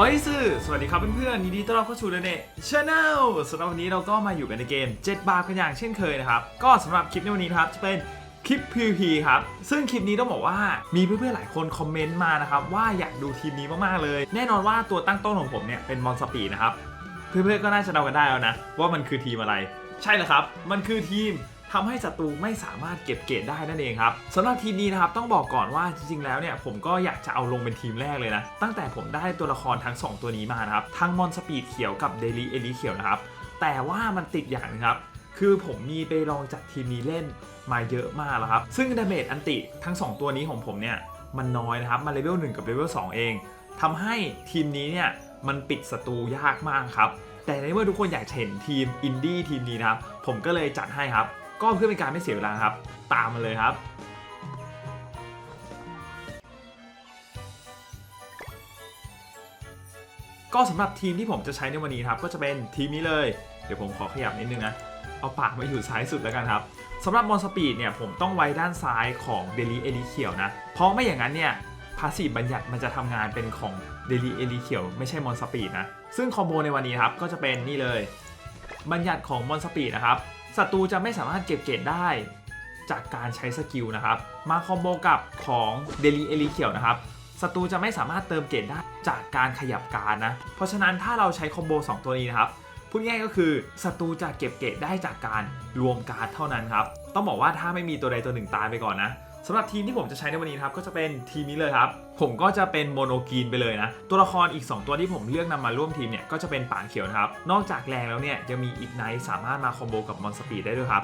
โอ้ยสื่อสวัสดีครับเพื่อนๆยินดีต้อนรับเข้าสู่เดเนชาแนลสำหรับวันนี้เราก็มาอยู่กันในเกม 7 บาทกันอย่างเช่นเคยนะครับ ก็สำหรับคลิปในวันนี้นะครับจะเป็นคลิป PVP ครับ ซึ่งคลิปนี้ต้องบอกว่ามีเพื่อนๆหลายคนคอมเมนต์มานะครับ ว่าอยากดูทีมนี้มากๆเลย แน่นอนว่าตัวตั้งต้นของผมเนี่ยเป็นมอนสปีดนะครับ เพื่อนๆก็น่าจะเดากันได้แล้วนะ ว่ามันคือทีมอะไร ใช่แล้วครับ มันคือทีม ทำให้ศัตรูไม่สามารถเก็บเกรดได้นั่นเองครับสำหรับทีมนี้นะครับต้องบอกก่อนว่าจริงๆแล้วเนี่ยผมก็อยากจะเอาลงเป็นทีมแรกเลยนะ ตั้งแต่ผมได้ตัวละครทั้ง 2 ตัวนี้มานะครับทั้งมอนสปีดเขียวกับเดลี่เอลิเขียวนะครับแต่ว่ามันติดอย่างนึงครับคือผมมีไปลองจัดทีมนี้เล่นมาเยอะมากแล้วครับ ซึ่งดาเมจอันติทั้ง 2 ตัวนี้ของผมเนี่ยมันน้อยนะครับมาเลเวล1กับเลเวล2เองทำให้ทีมนี้เนี่ยมันปิดศัตรูยากมากครับ แต่ในเมื่อทุกคนอยากเห็นทีมอินดี้ทีมนี้นะครับ ผมก็เลยจัดให้ครับ ก็เพื่อเป็นการไม่เสียเวลาครับ ตามมาเลยครับ ก็สำหรับทีมที่ผมจะใช้ในวันนี้ครับ ก็จะเป็นทีมนี้เลย เดี๋ยวผมขอขยับนิดนึงนะ เอาปากมาอยู่ซ้ายสุดแล้วกันครับสำหรับมอนสปีดเนี่ยผมต้องไว้ด้านซ้ายของเดลี่เอลิเขียวนะ เพราะไม่อย่างนั้นเนี่ยพาสีบัญญัติมันจะทำงานเป็นของเดลี่เอลิเขียวไม่ใช่มอนสปีดนะ ซึ่งคอมโบในวันนี้ครับก็จะเป็นนี่เลย บัญญัติของมอนสปีดนะครับ ศัตรูจะไม่สามารถเก็บเกรดได้ จากการใช้สกิลนะครับ มาคอมโบกับของเดลี่เอลีเขียวนะครับศัตรูจะไม่สามารถเติมเกรดได้จากการขยับการนะ เพราะฉะนั้นถ้าเราใช้คอมโบ2 ตัวนี้นะครับพูดง่ายก็คือศัตรูจะเก็บเกรดได้จากการรวมการเท่านั้นครับ ต้องบอกว่าถ้าไม่มีตัวใดตัวหนึ่งตายไปก่อนนะ สำหรับทีมที่ผมจะใช้ในวันนี้ครับก็จะเป็นทีมนี้เลยครับผมก็จะเป็นโมโนกีนไปเลยนะตัวละครอีก 2 ตัวที่ผมเลือกนำมาร่วมทีมเนี่ยก็จะเป็นป่าเขียวนะครับนอกจากแรงแล้วเนี่ยยังมีอีกไนท์สามารถมาคอมโบกับมอนสปีดได้ด้วยครับ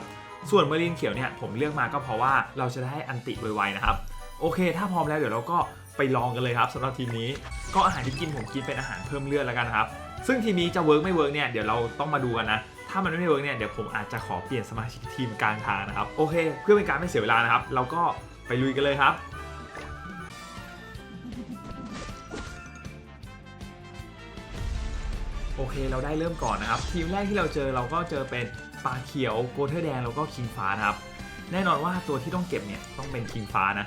ส่วนเมอรินเขียวเนี่ยผมเลือกมาก็เพราะว่าเราจะได้อันติไวๆนะครับโอเค ถ้าพร้อมแล้วเดี๋ยวเราก็ไปลองกันเลยครับสำหรับทีมนี้ก็อาหารที่กินผมกินเป็นอาหารเพิ่มเลือดแล้วกันครับซึ่งทีมนี้จะเวิร์กไม่เวิร์กเนี่ยเดี๋ยวเราต้องมาดูกันนะ ถ้ามันไม่เวิร์กเนี่ยเดี๋ยวผมอาจจะขอเปลี่ยนสมาชิกทีมกลางทางนะครับ โอเค เพื่อเป็นการไม่เสียเวลานะครับ เราก็ไปลุยกันเลยครับโอเคเราได้เริ่มก่อนนะครับ ทีมแรกที่เราเจอเราก็เจอเป็นปลาเขียวโกเทอร์แดงแล้วก็คิงฟ้านะครับ แน่นอนว่าตัวที่ต้องเก็บเนี่ยต้องเป็นคิงฟ้านะ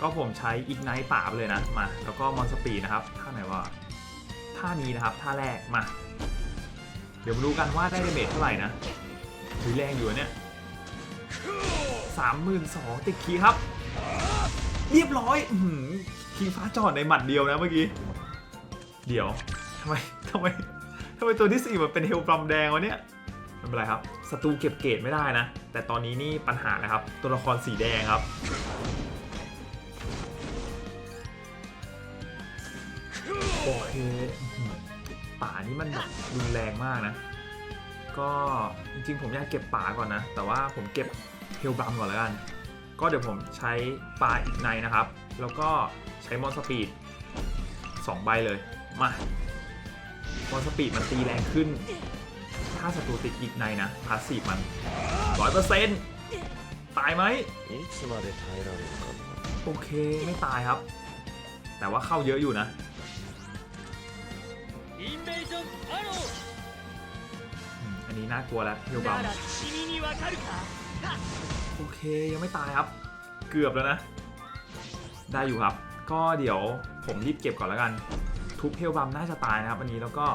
ก็ผมใช้อีกไนท์ป่าไปเลยนะมา แล้วก็มอนสปีดนะครับท่าไหนว่าท่านี้นะครับท่าแรกมา เดี๋ยวมาดูกันว่าได้เดเมจเท่าไหร่นะหรือแรงอยู่เนี่ยสามหมื่นสองติดคีครับ เรียบร้อยอคิงฟ้าจอดในหมัดเดียวนะเมื่อกี้ เดี๋ยวทำไมทำไมทำไมตัวที่สี่มันเป็นเฮลปรัมแดงวะเนี่ยไม่เป็นไรครับศัตรูเก็บเกรดไม่ได้นะ แต่ตอนนี้นี่ปัญหานะครับ ตัวละครสีแดงครับโอเค ป่านี่มันแบบรุนแรงมากนะ ก็จริงๆผมอยากเก็บป่าก่อนนะ แต่ว่าผมเก็บเฮลบัมก่อนแล้วกัน ก็เดี๋ยวผมใช้ป่าอีกในนะครับ แล้วก็ใช้มอนสปีด2ใบเลย มามอนสปีดมันตีแรงขึ้น ถ้าศัตรูติดอีกในนะพาสีมันร้อยเปอร์เซ็นต์ตายไหมโอเคไม่ตายครับ แต่ว่าเข้าเยอะอยู่นะ อันนี้น่ากลัวแล้วเฮียบัมโอเคยังไม่ตายครับ เกือบแล้วนะ ได้อยู่ครับ ก็เดี๋ยวผมรีบเก็บก่อนแล้วกัน ทุบเฮลบัมน่าจะตายนะครับอันนี้แล้วก็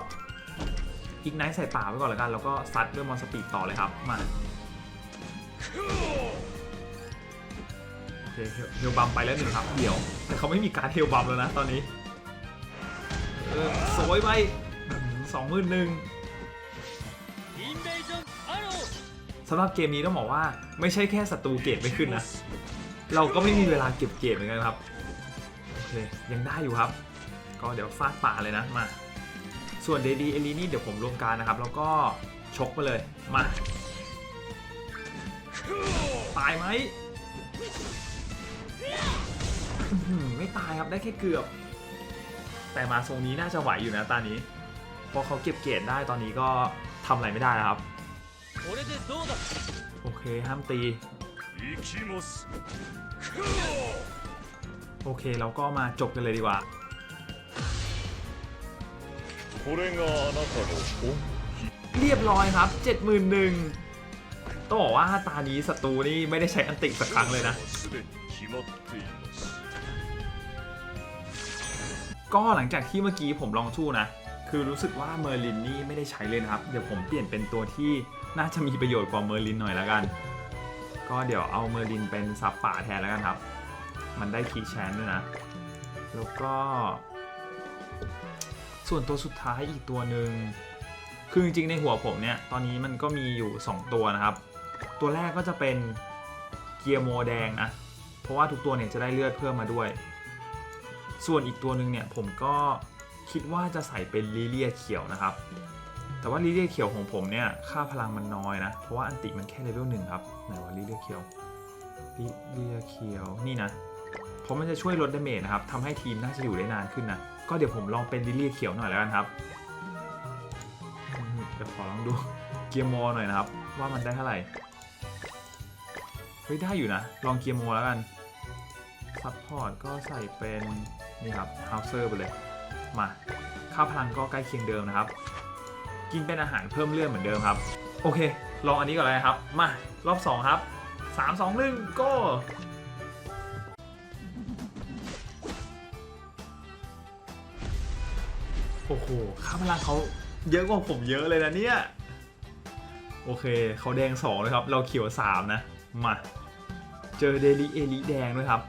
อีกไนท์ใส่ป่าไว้ก่อนแล้วกัน แล้วก็ซัดด้วยมอนสปีดต่อเลยครับมาโอเคเฮลบัมไปแล้วหนึ่งครับเดี๋ยว แต่เขาไม่มีการเฮลบัมแล้วนะตอนนี้เออสวยไป สองหมื่นหนึ่งสำหรับเกมนี้ต้องบอกว่าไม่ใช่แค่ศัตรูเกรดไม่ขึ้นนะ เราก็ไม่มีเวลาเก็บเกรดเหมือนกันครับ โอเค ยังได้อยู่ครับ ก็เดี๋ยวฟาดป่าเลยนะมา ส่วนเดดีเอลีนี่เดี๋ยวผมรวมการนะครับ แล้วก็ชกไปเลย มา ตายไหมไม่ตายครับได้แค่เกือบ แต่มาทรงนี้น่าจะไหวอยู่นะตานี้ เพราะเขาเก็บเกรดได้ตอนนี้ก็ทำอะไรไม่ได้แล้วครับ โอเคห้ามตี โอเคเราก็มาจบกันเลยดีกว่าเรียบร้อยครับ 71,000ต้องบอกว่าตานี้ศัตรูนี่ไม่ได้ใช้อันติสักครั้งเลยนะก็หลังจากที่เมื่อกี้ผมลองชู้นะ คือรู้สึกว่าเมอร์ลินนี่ไม่ได้ใช้เลยนะครับ เดี๋ยวผมเปลี่ยนเป็นตัวที่น่าจะมีประโยชน์กว่าเมอร์ลินหน่อยแล้วกัน ก็เดี๋ยวเอาเมอร์ลินเป็นซับป่าแทนแล้วกันครับ มันได้คีย์แชนด้วยนะ แล้วก็ ส่วนตัวสุดท้ายอีกตัวหนึ่งคือจริงๆในหัวผมเนี่ย ตอนนี้มันก็มีอยู่ 2 ตัวนะครับ ตัวแรกก็จะเป็นเกียร์โมแดงนะ เพราะว่าทุกตัวเนี่ยจะได้เลือดเพิ่มมาด้วย ส่วนอีกตัวหนึ่งเนี่ยผมก็ คิดว่าจะใส่เป็นลิเลียเขียวนะครับ แต่ว่าลิเลียเขียวของผมเนี่ยค่าพลังมันน้อยนะ เพราะว่าอันติมันแค่เลเวลหนึ่งครับไหนว่าลิเลียเขียวลิเลียเขียวนี่นะเพราะมันจะช่วยลดดาเมจนะครับทำให้ทีมน่าจะอยู่ได้นานขึ้นนะก็เดี๋ยวผมลองเป็นลิเลียเขียวหน่อยแล้วกันครับเดี๋ยวขอลองดูเกียร์โมหน่อยนะครับ ว่ามันได้เท่าไหร่เฮ้ยได้อยู่นะ ลองเกียร์โมแล้วกันซัพพอร์ตก็ใส่เป็นนี่ครับฮาวเซอร์ไปเลย มาค่าพลังก็ใกล้เคียงเดิมนะครับ กินเป็นอาหารเพิ่มเลือดเหมือนเดิมครับ โอเค ลองอันนี้ก่อนเลยครับ มารอบ 2 ครับ 3 2 1ก็โอ้โห ค่าพลังเขาเยอะกว่าผมเยอะเลยนะเนี่ย โอเค เขาแดง 2 เลยครับ เราเขียว 3 นะ มา เจอเดลิเอลิแดงด้วยครับ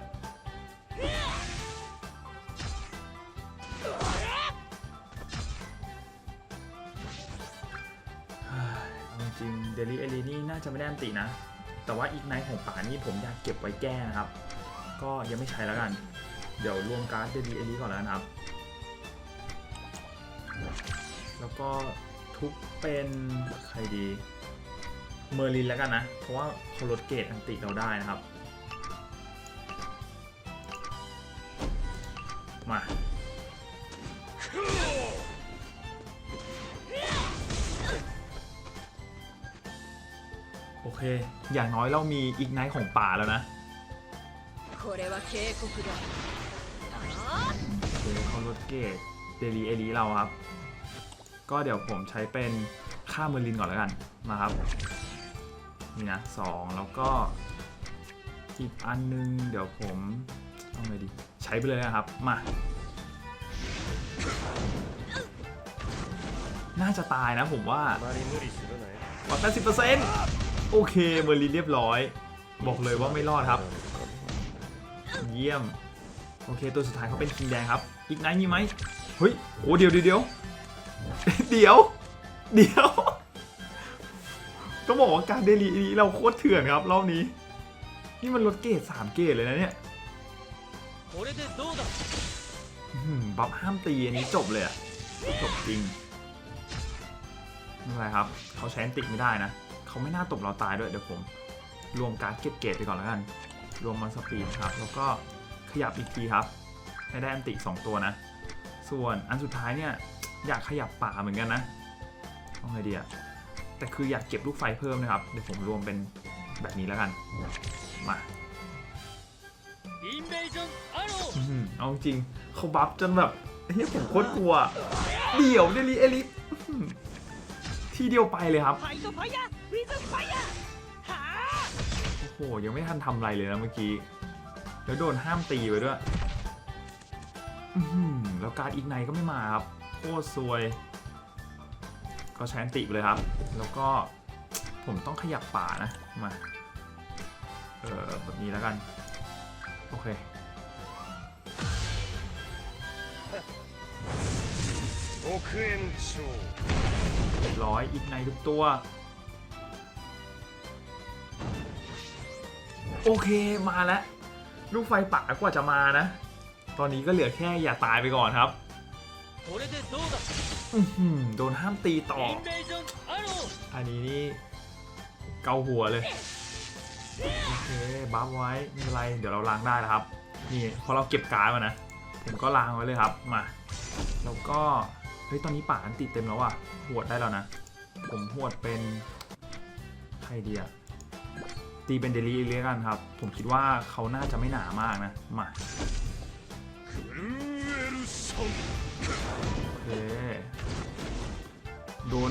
แต่ว่าอีกไนท์ของป่านี่ผมอยากเก็บไว้แก้นะครับ ก็ยังไม่ใช้แล้วกัน เดี๋ยวรวมการ์ดเดลิเอลิก่อนแล้วนะครับ แล้วก็ทุบเป็นใครดี เมอร์ลินแล้วกันนะ เพราะว่าเขาลดเกรดอันติเราได้นะครับ มา อย่างน้อยเรามีอีกไนท์ของป่าแล้วนะเขาลดเกตเดลีเอลีเราครับ ก็เดี๋ยวผมใช้เป็นค่าเมอร์ลินก่อนแล้วกันมาครับ นี่นะสองแล้วก็อีกอันนึง เดี๋ยวผมเอาไงดีใช้ไปเลยนะครับ มา น่าจะตายนะผมว่าวัดแปดสิบเปอร์เซ็นต์ โอเคเมอร์ลินเรียบร้อย บอกเลยว่าไม่รอดครับ เยี่ยม โอเค ตัวสุดท้ายเขาเป็นคิงแดงครับ อีกไนท์มีไหมเฮ้ยโอ้เดี๋ยวเดี๋ยวเดี๋ยวเดี๋ยวเดี๋ต้องบอกว่าการเดลีนี้เราโคตรเถื่อนครับรอบนี้ นี่มันลดเกรดสามเกรดเลยนะเนี่ยบัฟห้ามตีอันนี้จบเลยอะจบจริงอะไรครับ เขาแชนติกไม่ได้นะ เขาไม่น่าตบเราตายด้วยเดี๋ยวผม รวมการเก็บเกตไปก่อนแล้วกัน รวมมันสปีดครับ แล้วก็ขยับอีกทีครับ ให้ได้อันติ 2 ตัวนะ ส่วนอันสุดท้ายเนี่ยอยากขยับป่าเหมือนกันนะเอาไงดีอะแต่คืออยากเก็บลูกไฟเพิ่มนะครับ เดี๋ยวผมรวมเป็นแบบนี้แล้วกัน มาเอาจริงเขาบัฟจนแบบเฮ้ยผมโคตรกลัว เดี่ยวเดลิเอลิทีเดียวไปเลยครับ ファイトファイヤーウィズファイヤーはあ โอ้โห ยังไม่ทันทำอะไรเลยนะเมื่อกี้ แล้วโดนห้ามตีไปด้วย อื้อหือแล้วการดอีกไนก็ไม่มาครับ โคตรซวย ก็ใช้อันติไปเลยครับ แล้วก็ผมต้องขยับป่านะ มา เออแบบนี้แล้วกัน โอเค 億円超 เรียบร้อยอีกในทุกตัว โอเคมาแล้ว ลูกไฟป่ากว่าจะมานะ ตอนนี้ก็เหลือแค่อย่าตายไปก่อนครับโดนห้ามตีต่อ อันนี้นี่เกาหัวเลย โอเคบัฟไว้ไม่เป็นไร เดี๋ยวเราล้างได้นะครับ นี่พอเราเก็บการ์ดมานะ ผมก็ล้างไว้เลยครับ มาแล้วก็ เฮ้ย ตอนนี้ป่าอันติดเต็มแล้วอะหวดได้แล้วนะ ผมหวดเป็นใครดีย ตีเบนเดลีเรียกันครับ ผมคิดว่าเขาน่าจะไม่หนามากนะ มาโอเคโดน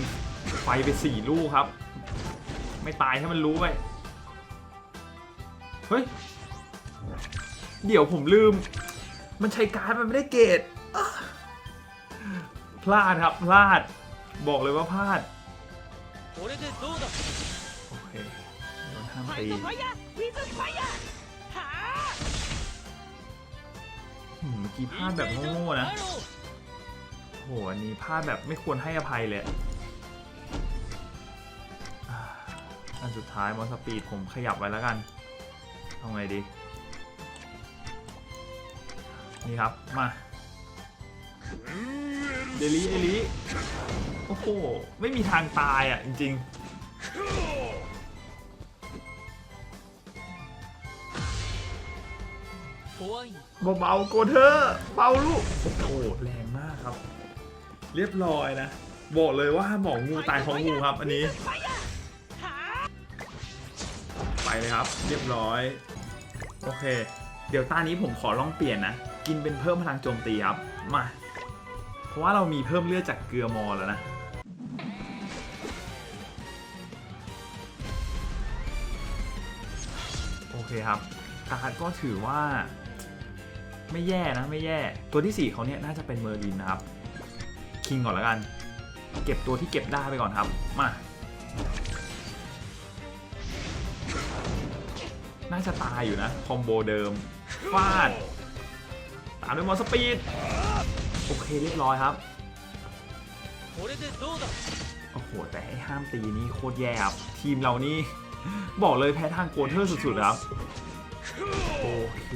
ไฟไปสี่ลูกครับ ไม่ตายให้มันรู้ไป เฮ้ย เดี๋ยวผมลืม มันใช้การ์ดมันไม่ได้เกตพลาดครับ พลาด บอกเลยว่าพลาด โอเค ตี อืมเมื่อกี้พลาดแบบโง่ๆนะ โห อันนี้พลาดแบบไม่ควรให้อภัยเลยอันสุดท้ายมอสปีดผมขยับไว้แล้วกันเอาไงดี นี่ครับ มา เดลิเดลิโอ้โห ไม่มีทางตายอะ จริง โอ้เบาๆโกเธอเบาลูกโอ้โหแรงมากครับ เรียบร้อยนะบอกเลยว่าหมองูตายของงูครับ อันนี้ ไปเลยครับ เรียบร้อย โอเค เดี๋ยวตานี้ผมขอลองเปลี่ยนนะ กินเป็นเพิ่มพลังโจมตีครับมาเพราะว่าเรามีเพิ่มเลือดจากเกลือมอแล้วนะโอเคครับการก็ถือว่า ไม่แย่นะไม่แย่ ตัวที่ 4เขาเนี่ยน่าจะเป็นเมอร์ลินนะครับ คิงก่อนละกัน เก็บตัวที่เก็บได้ไปก่อนครับ มา น่าจะตายอยู่นะ คอมโบเดิม ฟาด ตามด้วยมอสปีด โอเคเรียบร้อยครับ โอ้โห แต่ให้ห้ามตีนี่โคตรแย่ครับ ทีมเรานี่ บอกเลยแพ้ทางโกลเทอร์สุดๆครับ โอเค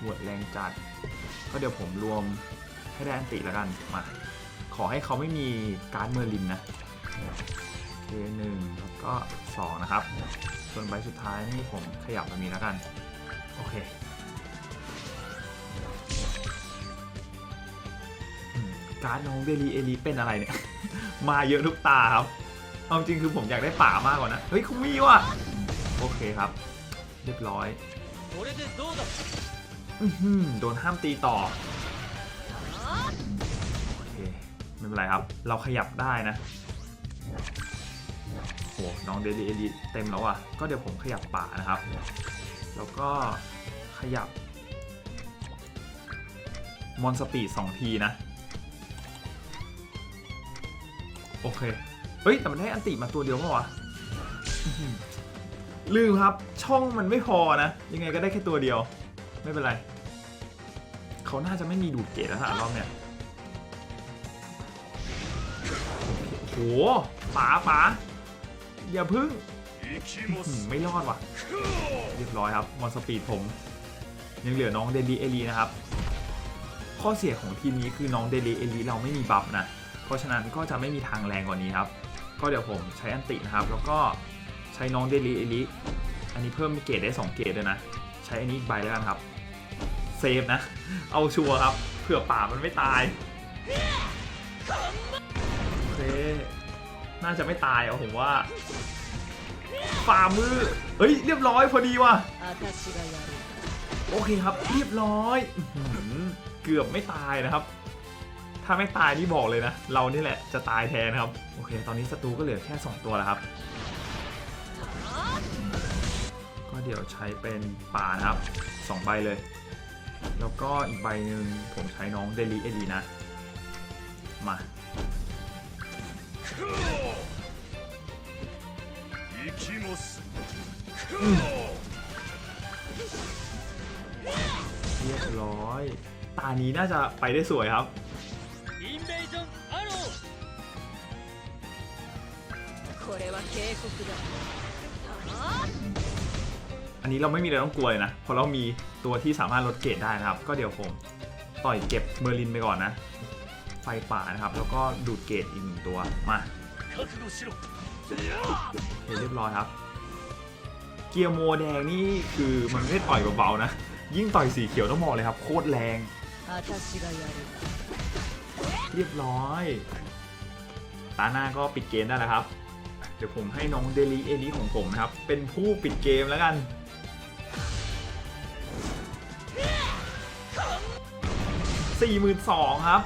หวดแรงจัด ก็เดี๋ยวผมรวมให้ได้อันติแล้วกันมาขอให้เขาไม่มีการเมอร์ลินนะโอเคหนึ่งแล้วก็สองนะครับ ส่วนใบสุดท้ายนี่ผมขยับแบบนี้แล้วกัน โอเคการน้องเดลีเอลีเป็นอะไรเนี่ย มาเยอะทุกตาครับ เอาจริงคือผมอยากได้ป่ามากกว่านะ เฮ้ยเขามีว่ะ โอเคครับ เรียบร้อย โดนห้ามตีต่อโอเคไม่เป็นไรครับ เราขยับได้นะโหน้องเดลี่เอลิเต็มแล้วอะ ก็เดี๋ยวผมขยับป่านะครับ แล้วก็ขยับ มอนสปีดสองทีนะ โอเค เฮ้ย แต่มันให้อันติมาตัวเดียวเปล่าวะลืมครับ ช่องมันไม่พอนะ ยังไงก็ได้แค่ตัวเดียว ไม่เป็นไร เขาน่าจะไม่มีดูดเกตแล้วนะรอบเนี้ยโหป๋าป๋าอย่าพึ่งไม่รอดว่ะ เรียบร้อยครับ มอสปีดผม ยังเหลือน้องเดลีเอลีนะครับ ข้อเสียของทีมนี้คือน้องเดลีเอลีเราไม่มีบัฟนะ เพราะฉะนั้นก็จะไม่มีทางแรงกว่านี้ครับ ก็เดี๋ยวผมใช้อันตินะครับ แล้วก็ใช้น้องเดลีเอลีอันนี้เพิ่มเกตได้ 2 เกตเลยนะ ใช้อันนี้อีใบแล้วกันครับ เซฟนะ เอาชัวร์ครับเผื่อป่ามันไม่ตายโอเคน่าจะไม่ตายเอาผมว่าป่ามือเฮ้ยเรียบร้อยพอดีว่ะโอเคครับ เรียบร้อยเกือบไม่ตายนะครับ ถ้าไม่ตายนี่บอกเลยนะ เรานี่แหละจะตายแทนครับ โอเค ตอนนี้ศัตรูก็เหลือแค่ 2 ตัวแล้วครับ ก็เดี๋ยวใช้เป็นป่านะครับ2ใบเลย แล้วก็อีกใบหนึ่งผมใช้น้องเดลิเอลีนะ มา 行きます เรียบร้อย ตานี้น่าจะไปได้สวยครับ インベージョンアローこれは警告だはあ อันนี้เราไม่มีอะไรต้องกลัวเลยนะเพราะเรามีตัวที่สามารถลดเกรดได้นะครับ ก็เดี๋ยวผมต่อยเก็บเมอร์ลินไปก่อนนะ ไฟป่านะครับ แล้วก็ดูดเกรดอีกหนึ่งตัวมาเรียบร้อยครับ เกียร์โมแดงนี่คือมันไม่ได้ต่อยเบาๆนะ ยิ่งต่อยสีเขียวต้องบอกเลยครับ โคตรแรง เรียบร้อย ตาหน้าก็ปิดเกมได้แล้วครับ เดี๋ยวผมให้น้องเดลีเอลิของผมนะครับ เป็นผู้ปิดเกมแล้วกันี่หมื่นสองครับ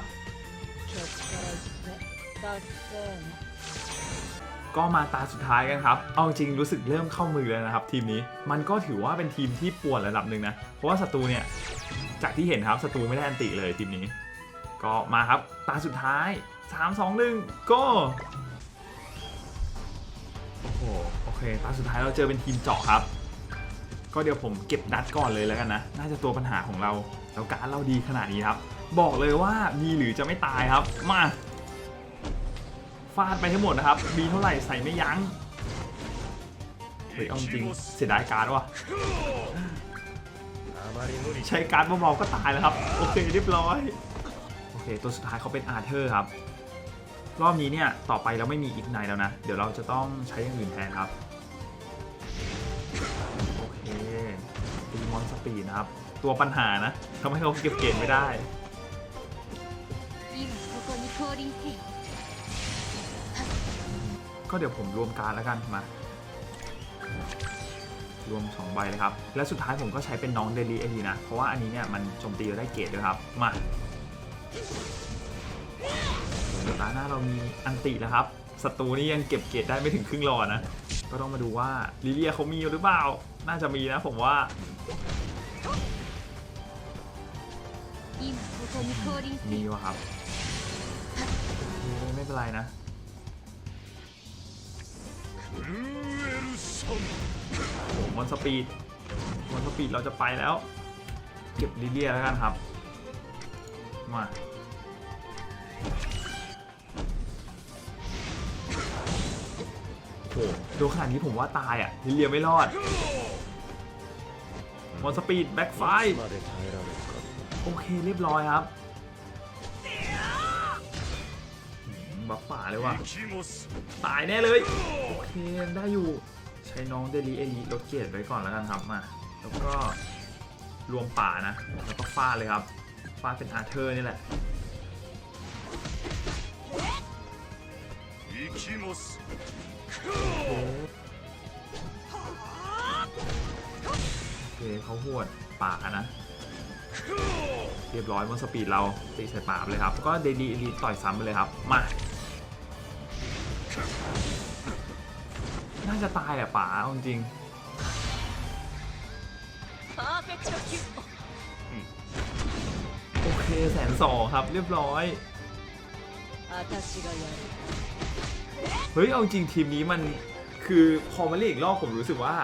ก็มาตาสุดท้ายกันครับ เอาจริงรู้สึกเริ่มเข้ามือแล้วนะครับ ทีมนี้ มันก็ถือว่าเป็นทีมที่ปวดระดับหนึ่งนะ เพราะว่าศัตรูเนี่ย จากที่เห็นครับศัตรูไม่ได้อันติเลยทีมนี้ ก็มาครับตาสุดท้าย 3 2 1 ก็ โอ้โห โอเค ตาสุดท้ายเราเจอเป็นทีมเจาะครับ ก็เดี๋ยวผมเก็บดัดก่อนเลยแล้วกันนะ น่าจะตัวปัญหาของเรา แล้วการเราดีขนาดนี้ครับ บอกเลยว่ามีหรือจะไม่ตายครับ มาฟาดไปทั้งหมดนะครับมีเท่าไหร่ใส่ไม่ยั้งเฮ้ยเอาจริงเสียดายการ์ดว่ะใช้การ์ดเบาๆก็ตายแล้วครับ โอเคเรียบร้อยโอเค ตัวสุดท้ายเขาเป็นอาร์เธอร์ครับ รอบนี้เนี่ย ต่อไปเราไม่มีอีกไนแล้วนะ เดี๋ยวเราจะต้องใช้อย่างอื่นแทนครับ โอเคตีมอนสปีดนะครับ ตัวปัญหานะทำให้เขาเก็บเกณฑ์ไม่ได้ ก็เดี๋ยวผมรวมการแล้วกันมารวม 2 ใบเลยครับ และสุดท้ายผมก็ใช้เป็นน้องเดลี่ไอดีนะ เพราะว่าอันนี้เนี่ยมันโจมตีได้เกรดด้วยครับ มาตาหน้าเรามีอันติแล้วครับศัตรูนี่ยังเก็บเกรดได้ไม่ถึงครึ่งรอนะ ก็ต้องมาดูว่าลิเลียเขามีหรือเปล่า น่าจะมีนะผมว่ามีวะครับ ไม่เป็นไรนะโอ้มอนสปีดมอนสปีดเราจะไปแล้ว เก็บลิเลียแล้วกันครับ มาโหโดนขนาดนี้ผมว่าตายอะลิเลียไม่รอดมอนสปีดแบ็คไฟโอเคเรียบร้อยครับ บัฟป่าเลยว่ะตายแน่เลยโอเคยัได้อยู่ใช้น้องเดลีเอลีลดเกียรไว้ก่อนแล้วกันครับมาแล้วก็รวมป่านะ แล้วก็ฟาดเลยครับฟาดเป็นอาเธอร์นี่แหละโอเคเขาหวดป่านะเรียบร้อยมันสปีดเราตีใส่ป่าเลยครับ ก็เดลีเอลีต่อยซ้ำไปเลยครับ มา น่าจะตายแหละป๋าเอาจริงโอเคแสนสองครับเรียบร้อย เฮ้ย เอาจริงทีมนี้มันคือพอมาเล่นอีกรอบผมรู้สึกว่า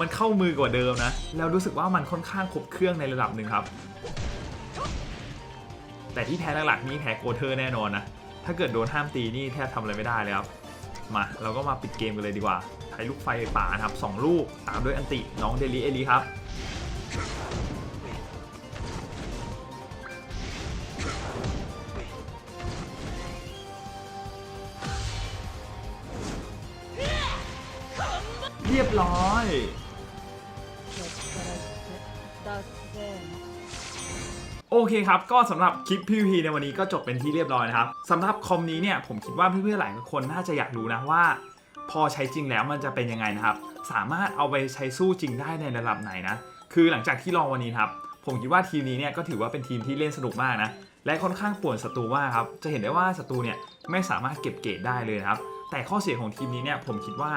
มันเข้ามือกว่าเดิมนะ แล้วรู้สึกว่ามันค่อนข้างครบเครื่องในระดับหนึ่งครับ แต่ที่แพ้หลักๆนี่แพ้โกเทอร์แน่นอนนะ ถ้าเกิดโดนห้ามตีนี่แทบทำอะไรไม่ได้เลยครับ มา เราก็มาปิดเกมกันเลยดีกว่าใช้ลูกไฟป่านะครับ2ลูกตามด้วยอันติน้องเดลิเอลีครับเรียบร้อย โอเคครับ ก็สำหรับคลิป PVP ในวันนี้ก็จบเป็นที่เรียบร้อยนะครับสำหรับคอมนี้เนี่ยผมคิดว่าเพื่อนๆหลายคนน่าจะอยากรู้นะว่า พอใช้จริงแล้วมันจะเป็นยังไงนะครับ สามารถเอาไปใช้สู้จริงได้ในระดับไหนนะ คือหลังจากที่ลองวันนี้ครับ ผมคิดว่าทีมนี้เนี่ยก็ถือว่าเป็นทีมที่เล่นสนุกมากนะ และค่อนข้างป่วนศัตรูมากครับ จะเห็นได้ว่าศัตรูเนี่ยไม่สามารถเก็บเกรดได้เลยนะครับ แต่ข้อเสียของทีมนี้เนี่ยผมคิดว่า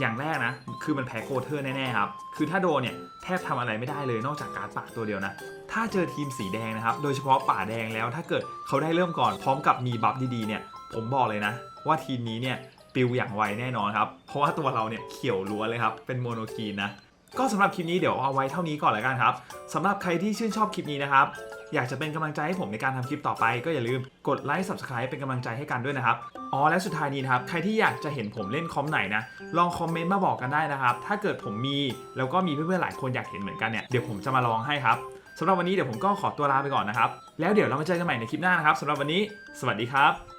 อย่างแรกนะ คือมันแพ้โคเทอร์แน่ๆครับ คือถ้าโดนเนี่ยแทบทำอะไรไม่ได้เลยนอกจากการปากตัวเดียวนะ ถ้าเจอทีมสีแดงนะครับ โดยเฉพาะป่าแดงแล้ว ถ้าเกิดเขาได้เริ่มก่อนพร้อมกับมีบัฟดีๆเนี่ย ผมบอกเลยนะ ว่าทีมนี้เนี่ยปิวอย่างไวแน่นอนครับ เพราะว่าตัวเราเนี่ยเขียวล้วนเลยครับ เป็นโมโนคีนนะ ก็สำหรับคลิปนี้เดี๋ยวเอาไว้เท่านี้ก่อนแล้วกันครับสำหรับใครที่ชื่นชอบคลิปนี้นะครับ อยากจะเป็นกำลังใจให้ผมในการทำคลิปต่อไป ก็อย่าลืมกดไลค์ subscribe เป็นกำลังใจให้กันด้วยนะครับอ๋อและสุดท้ายนี้นะครับใครที่อยากจะเห็นผมเล่นคอมไหนนะลองคอมเมนต์มาบอกกันได้นะครับ ถ้าเกิดผมมีแล้วก็มีเพื่อนๆหลายคนอยากเห็นเหมือนกันเนี่ยเดี๋ยวผมจะมาลองให้ครับสำหรับวันนี้เดี๋ยวผมก็ขอตัวลาไปก่อนนะครับแล้วเดี๋ยวเรามาเจอกันใหม่ในคลิปหน้านะครับสำหรับวันนี้ สวัสดีครับ